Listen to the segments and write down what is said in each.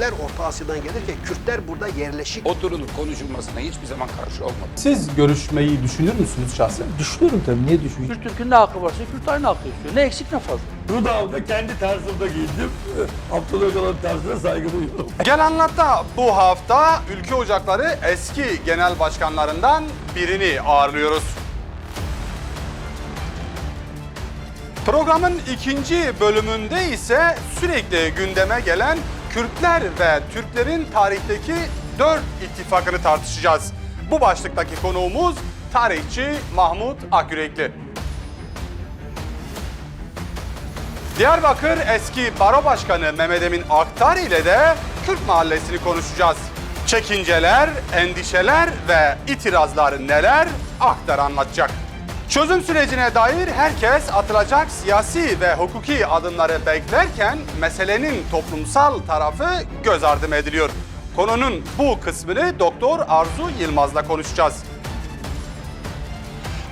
Türkler Orta Asya'dan gelirken Kürtler burada yerleşik. Oturulup konuşulmasına hiçbir zaman karşı olmadı. Siz görüşmeyi düşünür müsünüz şahsen? Düşünüyorum tabii niye düşünüyorum? Kürt Türk'ün ne hakkı varsa Kürt aynı hakkı istiyor. Ne eksik ne fazla. Rudav'da kendi tarzımda giydim. Abdullah Öcalan tarzına saygı duyuyorum. Gel Anlat'ta bu hafta Ülke Ocakları eski genel başkanlarından birini ağırlıyoruz. Programın ikinci bölümünde ise sürekli gündeme gelen Kürtler ve Türklerin tarihteki dört ittifakını tartışacağız. Bu başlıktaki konuğumuz tarihçi Mahmut Akyürekli. Diyarbakır eski baro başkanı Mehmet Emin Aktar ile de Kürt mahallesini konuşacağız. Çekinceler, endişeler ve itirazlar neler Aktar anlatacak. Çözüm sürecine dair herkes atılacak siyasi ve hukuki adımları beklerken meselenin toplumsal tarafı göz ardı ediliyor. Konunun bu kısmını Doktor Arzu Yılmaz'la konuşacağız.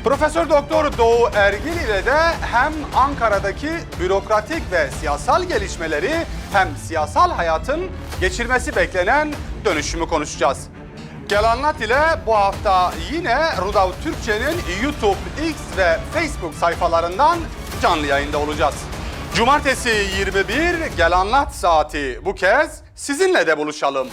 Profesör Doktor Doğu Ergil ile de hem Ankara'daki bürokratik ve siyasal gelişmeleri hem siyasal hayatın geçirmesi beklenen dönüşümü konuşacağız. Gel Anlat ile bu hafta yine Rudav Türkçe'nin YouTube, X ve Facebook sayfalarından canlı yayında olacağız. Cumartesi 21 Gel Anlat saati bu kez sizinle de buluşalım.